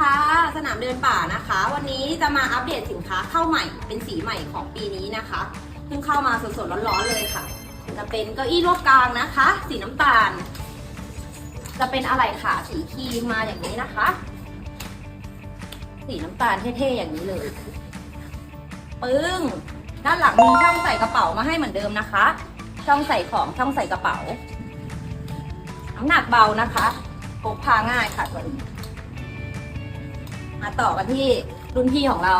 ค่ะสนามเดินป่านะคะ วันนี้จะมาอัปเดตสินค้าเข้าใหม่เป็นสีใหม่ของปีนี้นะคะเพิ่งเข้ามาสดๆร้อนๆเลยค่ะ จะเป็นเก้าอี้รวบกลางนะคะ สีน้ำตาล จะเป็นอะไรค่ะสีครีมมาอย่างนี้นะคะ สีน้ำตาลเท่ๆอย่างนี้เลยปึ้งด้านหลังมีช่องใส่กระเป๋ามาให้เหมือนเดิมนะคะ ช่องใส่ของช่องใส่กระเป๋าน้ำหนักเบานะคะพกพาง่ายค่ะตัวนี้ มาต่อกันที่รุ่นพี่ของเรา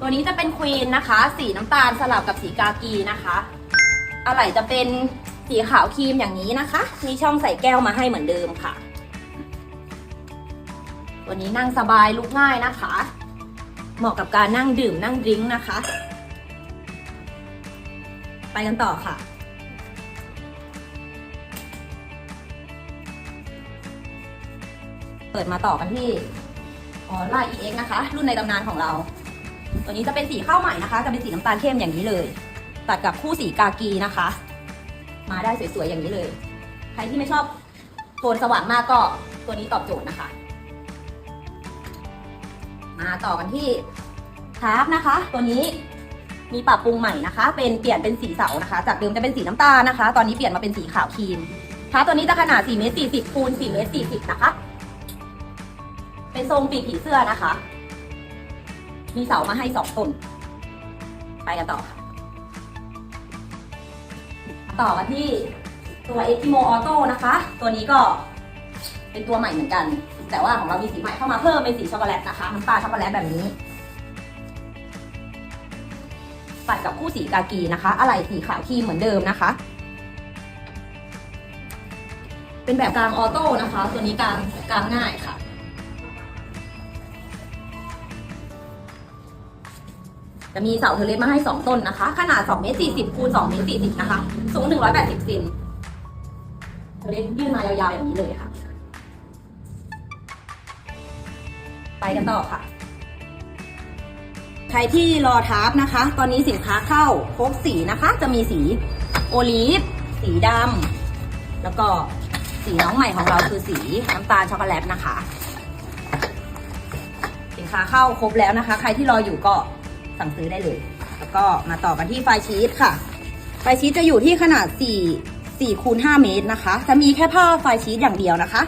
ตัวนี้จะเป็นควีนนะคะ สีน้ำตาลสลับกับสีกากีนะคะอะไหล่จะเป็นสีขาวครีมอย่างนี้นะคะ มีช่องใส่แก้วมาให้เหมือนเดิมค่ะ ตัวนี้นั่งสบายลุกง่ายนะคะ เหมาะกับการนั่งดื่มนั่งดริ้งนะคะ ไปกันต่อค่ะเปิดมาต่อกันที่ อลาย EX นะคะ รุ่นในตำนานของเรา ตัวนี้จะเป็นสีข้าวใหม่นะคะ จะเป็นสีน้ำตาลเข้มอย่างนี้เลย ตัดกับคู่สีกากีนะคะ มาได้สวยๆอย่างนี้เลย ใครที่ไม่ชอบโทนสว่างมากก็ตัวนี้ตอบโจทย์นะคะ มาต่อกันที่ทาร์ปนะคะ ตัวนี้มีปรับปรุงใหม่นะคะ เป็นเปลี่ยนเป็นสีเสานะคะ จากเดิมจะเป็นสีน้ำตาลนะคะ ตอนนี้เปลี่ยนมาเป็นสีขาวครีมทาร์ปตัวนี้จะขนาด4เมตร40คูณ4เมตร40นะคะ เป็นทรงปีกผีเสื้อนะคะ มีเสามาให้สองต้น ไปกันต่อค่ะ ต่อกันที่ตัว e x i m o Auto นะคะ ตัวนี้ก็เป็นตัวใหม่เหมือนกัน แต่ว่าของเรามีสีใหม่เข้ามาเพิ่มเป็นสีช็อกโกแลตนะคะน้ำตาลช็อกโกแลตแบบนี้ตัดกับคู่สีกากีนะคะ อะไหล่สีขาวครีมเหมือนเดิมนะคะ เป็นแบบกลางออโต้นะคะ ตัวนี้กลางกลางง่ายค่ะ จะมีเสาเทเลสมาให้ 2 ต้นนะคะ ขนาด2เมตร40คูณ2เมตร40นะคะ สูง 180เซนเทเลสยื่นมายาวๆอย่างนี้เลยค่ะ ไปกันต่อค่ะ ใครที่รอทาร์ปนะคะ ตอนนี้สินค้าเข้าครบสีนะคะ จะมีสีโอลีฟ สีดำแล้วก็สีน้องใหม่ของเราคือสีน้ำตาลช็อกโกแลตนะคะ สินค้าเข้าครบแล้วนะคะ ใครที่รออยู่ก็ สั่งซื้อได้เลย แล้วก็มาต่อกันที่ไฟชีสค่ะ ไฟชีสจะอยู่ที่ขนาด 4 4คูณ5เมตรนะคะ จะมีแค่ผ้าไฟชีสอย่างเดียวนะคะ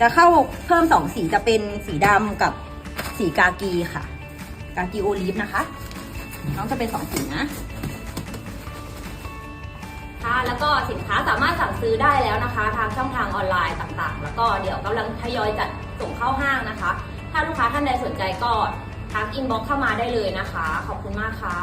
จะเข้าเพิ่ม 2 สีจะเป็นสีดำกับสีกากีค่ะ กากีโอลิฟนะคะ น้องจะเป็น 2 สีนะค่ะแล้วก็สินค้าสามารถสั่งซื้อได้แล้วนะคะ ทางช่องทางออนไลน์ต่างๆ แล้วก็เดี๋ยวกำลังทยอยจัดส่งเข้าห้างนะคะ ถ้าลูกค้าท่านใดสนใจก็ ทักอินบ็อกเข้ามาได้เลยนะคะ ขอบคุณมากค่ะ